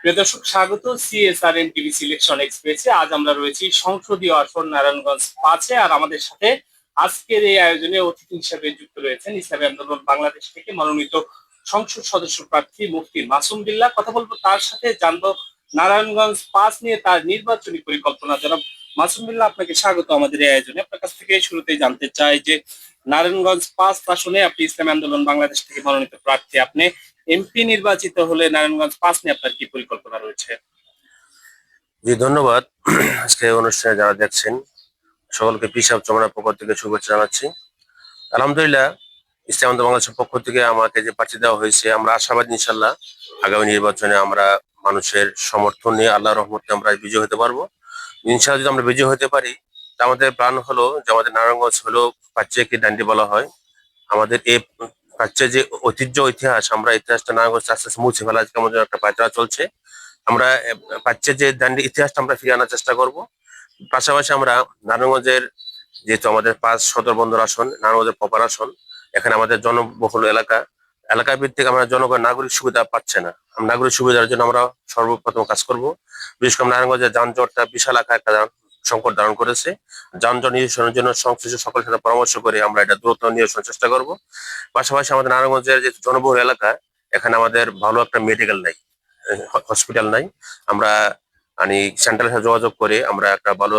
প্রিয় দর্শক স্বাগত সিএসআর এন টিভি সিলেকশন এক্সপ্রেসে আজ আমরা রয়েছি সংসদীয় আসন নারায়ণগঞ্জ পাঁচে। আর আমাদের সাথে আজকের এই আয়োজনে অতিথি হিসেবে যুক্ত রয়েছেন ইসলামী আন্দোলন বাংলাদেশ থেকে মনোনীত সংসদ সদস্য প্রার্থী মুফতি মাসুম বিল্লাহ কথা বলব তার সাথে, জানব নারায়ণগঞ্জ পাঁচ নিয়ে তার নির্বাচনী পরিকল্পনা। জনাব মাসুম বিল্লাহ আপনাকে স্বাগত আমাদের এই আয়োজনে। আপনার কাছ থেকে শুরুতেই জানতে চাই যে নারায়ণগঞ্জ পাঁচ আসনে আপনি ইসলামী আন্দোলন বাংলাদেশ থেকে মনোনীত প্রার্থী। আপনি এমপি নির্বাচিত হলে নারায়ণগঞ্জ পাঁচ নিয়ে আপনার কি পরিকল্পনা রয়েছে? জি, ধন্যবাদ। আজকে অনুষ্ঠানে যারা দেখছেন, সকলকে পিসাব চমড়ার পক্ষ থেকে শুভেচ্ছা জানাচ্ছি। আলহামদুলিল্লাহ, ইসলাম বাংলাদেশের পক্ষ থেকে আমাকে যে প্রার্থী দেওয়া হয়েছে, আমরা আশাবাদ ইনশাল্লাহ আগামী নির্বাচনে আমরা মানুষের সমর্থন নিয়ে আল্লাহ রহমতে আমরা বিজয় হতে পারব। ইনশাল্লাহ যদি আমরা বিজয় হতে পারি আমাদের প্ল্যান হলো যে আমাদের নারায়ণগঞ্জ হলো বাচ্চাকে ডান্ডি বলা হয়। আমাদের এই বাচ্চা যে ঐতিহ্য, ইতিহাস, আমরা ইতিহাসটা নারায়ণগঞ্জ আস্তে আস্তে মুছে ফেলা আমাদের একটা পায়তারা চলছে। আমরা পাচ্ছে যে দান্ডি ইতিহাসটা আমরা ফিরে আনার চেষ্টা করব। পাশাপাশি আমরা নারায়ণগঞ্জের যেহেতু আমাদের পাঁচ সদর বন্দর আসন, নারায়ণগঞ্জের পপার আসন, এখানে আমাদের জনবহুল এলাকা। এলাকা ভিত্তিক আমরা জনগণ নাগরিক সুবিধা পাচ্ছে না। নাগরিক সুবিধার জন্য আমরা সর্বপ্রথম কাজ করব। বিশেষ করে নারায়ণগঞ্জের যানজটটা বিশাল আকার একটা সংকট ধারণ করেছে। যানজট নিরসনের জন্য সংশ্লিষ্ট সকলের সাথে পরামর্শ করে আমরা এটা দ্রুত নিরসনের চেষ্টা করব। পাশাপাশি আমাদের নারায়ণগঞ্জের যে জনবহুল এলাকা, এখানে আমাদের ভালো একটা মেডিকেল নাই হসপিটাল নাই। আমরা মানে সেন্ট্রালের সাথে যোগাযোগ করে আমরা একটা ভালো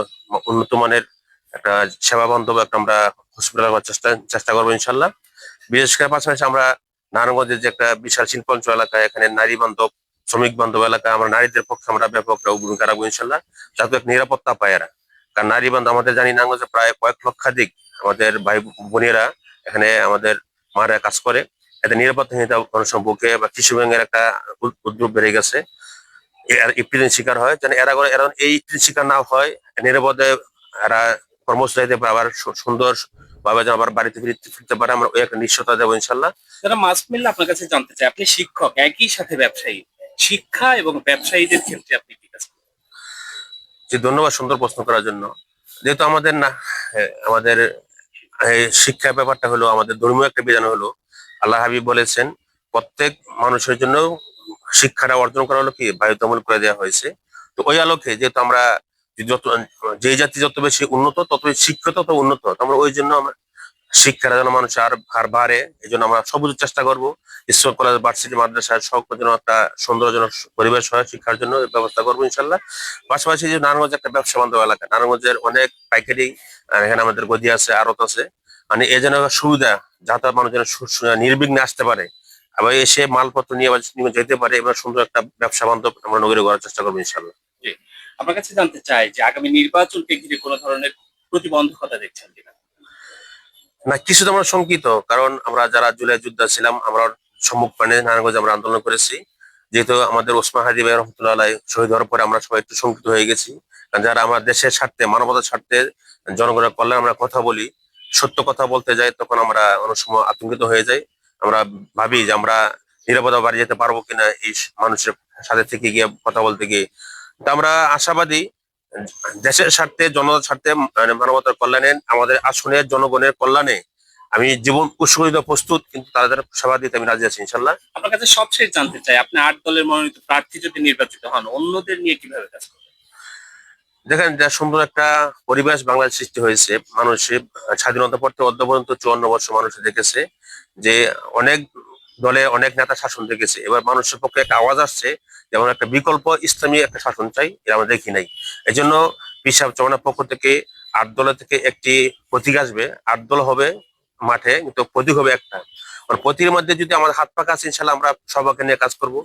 উন্নত মানের একটা সেবা বান্ধব একটা আমরা হসপিটাল করার চেষ্টা চেষ্টা করব ইনশাল্লাহ বিশেষ করে পাশাপাশি আমরা নারায়ণগঞ্জের যে একটা বিশাল শিল্পাঞ্চল এলাকা, এখানে নারী বান্ধব, শ্রমিক বান্ধব এলাকা, আমরা নারীদের পক্ষে আমরা ব্যাপক ভূমিকা রাখব ইনশাল্লাহ যাতে নিরাপত্তা পায় এরা। কারণ নারী বান্ধব আমাদের জানি নারায়ণগঞ্জে প্রায় কয়েক লক্ষাধিক আমাদের ভাই বোনেরা এখানে আমাদের মারা কাজ করে। এতে নিরাপত্তাহীনতা বুকে বা কৃষি ব্যাংকের একটা উদ- উদ্যোগ বেড়ে গেছে। শিকার হয়, যেন এরা করে এরা এই শিকার না হয়, নিরাপদে এরা কর্মস্থ যেতে আবার সুন্দর ভাবে যেন আবার বাড়িতে ফিরতে ফিরতে পারে, আমরা ওই একটা নিশ্চয়তা দেবো ইনশাল্লাহ। মাসুম বিল্লাহ আপনার কাছে জানতে চাই আপনি শিক্ষক, একই সাথে ব্যবসায়ী। শিক্ষা এবং ব্যবসায়ীদের ক্ষেত্রে আপনি? যে ধন্যবাদ সুন্দর প্রশ্ন করার জন্য। যেহেতু আমাদের না আমাদের শিক্ষা ব্যাপারটা হলো, আমাদের ধর্মীয় একটা বিধান হলো, আল্লাহ হাবিব বলেছেন, প্রত্যেক মানুষের জন্য শিক্ষাটা অর্জন করা হলো কি? বাধ্যতামূল করে দেওয়া হয়েছে। তো ওই আলোকে যেহেতু আমরা যত, যে জাতি যত বেশি উন্নত তত শিক্ষা তত উন্নত। আমরা ওই জন্য আমরা শিক্ষার যেন মানুষ আর হার বাড়ে এই জন্য আমরা সবুজ চেষ্টা করব। স্কুল, কলেজ, ভার্সিটি, মাদ্রাসা সব যেন একটা সুন্দরজনক পরিবেশ হয়, শিক্ষার জন্য ব্যবস্থা করব ইনশাল্লাহ। পাশাপাশি যে নারায়ণগঞ্জ একটা ব্যবসা বান্ধব এলাকা, নারায়ণগঞ্জের অনেক পাইকারি এখানে আমাদের গদি আছে, আড়ত আছে। মানে এ যেন সুবিধা যাতায়াত মানুষ যেন নির্বিঘ্নে আসতে পারে। আবার এসে মালপত্র নিয়ে যেতে পারে, এবার সুন্দর একটা ব্যবসা বান্ধব আমরা নগরী করার চেষ্টা করব ইনশাল্লাহ। আপনার কাছে জানতে চাই যে আগামী নির্বাচনকে ঘিরে কোনো ধরনের প্রতিবন্ধকতা দেখছেন কিনা? না, কিছু তো আমরা শঙ্কিত, কারণ আমরা যারা জুলাই যোদ্ধা ছিলাম, আমরা সম্মুখ প্রাণে নারায়ণগঞ্জে আমরা আন্দোলন করেছি। যেহেতু আমাদের ওসমান হাদি ভাই রহমতুল্লাহ শহীদ হওয়ার পরে আমরা সবাই একটু শঙ্কিত হয়ে গেছি। যারা আমার দেশের স্বার্থে, মানবতার স্বার্থে জনগণের কল্যাণ আমরা কথা বলি, সত্য কথা বলতে যাই, তখন আমরা অনেক সময় আতঙ্কিত হয়ে যাই। আমরা ভাবি যে আমরা নিরাপদে বাড়ি যেতে পারব কিনা, এই মানুষের সাথে থেকে গিয়ে কথা বলতে গিয়ে। তো আমরা আশাবাদী দেশের স্বার্থে জনতার স্বার্থে মানে মানবতার কল্যাণে আমাদের আসনের জনগণের কল্যাণে আমি জীবন উৎসর্গিত প্রস্তুত কিন্তু তাদের সেবা দিতে আমি রাজি আছি ইনশাল্লাহ আপনার কাছে সবশেষ জানতে চাই আপনি আট দলের মনোনীত প্রার্থী যদি নির্বাচিত হন অন্যদের নিয়ে কীভাবে কাজ করবেন? দেখেন যা সুন্দর একটা পরিবেশ বাংলাদেশ সৃষ্টি হয়েছে মানুষের স্বাধীনতা থেকে অদ্য পর্যন্ত চুয়ান্ন বর্ষ মানুষ দেখেছে যে অনেক দলে অনেক নেতা শাসন দেখেছে। এবার মানুষের পক্ষে একটা আওয়াজ আসছে যেমন একটা বিকল্প ইসলামী একটা শাসন চাই এটা আমরা দেখি নাই। এই জন্য পিসাব চমনার পক্ষ থেকে আট দলের থেকে একটি প্রতীক আসবে। আট দল হবে মাঠে, কিন্তু প্রতীক হবে একটা। আর প্রতীকের মধ্যে যদি আমার হাত পাকা আছে ইনশাল্লাহ আমরা সবাইকে নিয়ে কাজ করব।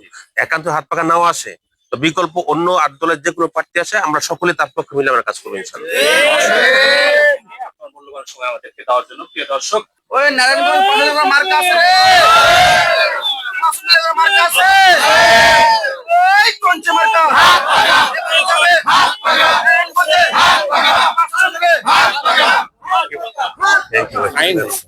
একান্ত হাত পাকা নাও আসে, তো বিকল্প অন্য আট দলের যে কোনো প্রার্থী আসে, আমরা সকলে তার পক্ষে মিলে আমরা কাজ করব ইনশাল্লাহ মূল্যবান সময় আমাদেরকে দেওয়ার জন্য প্রিয় দর্শক ওই নারায়ণগঞ্জ মার্কা? আছে demais.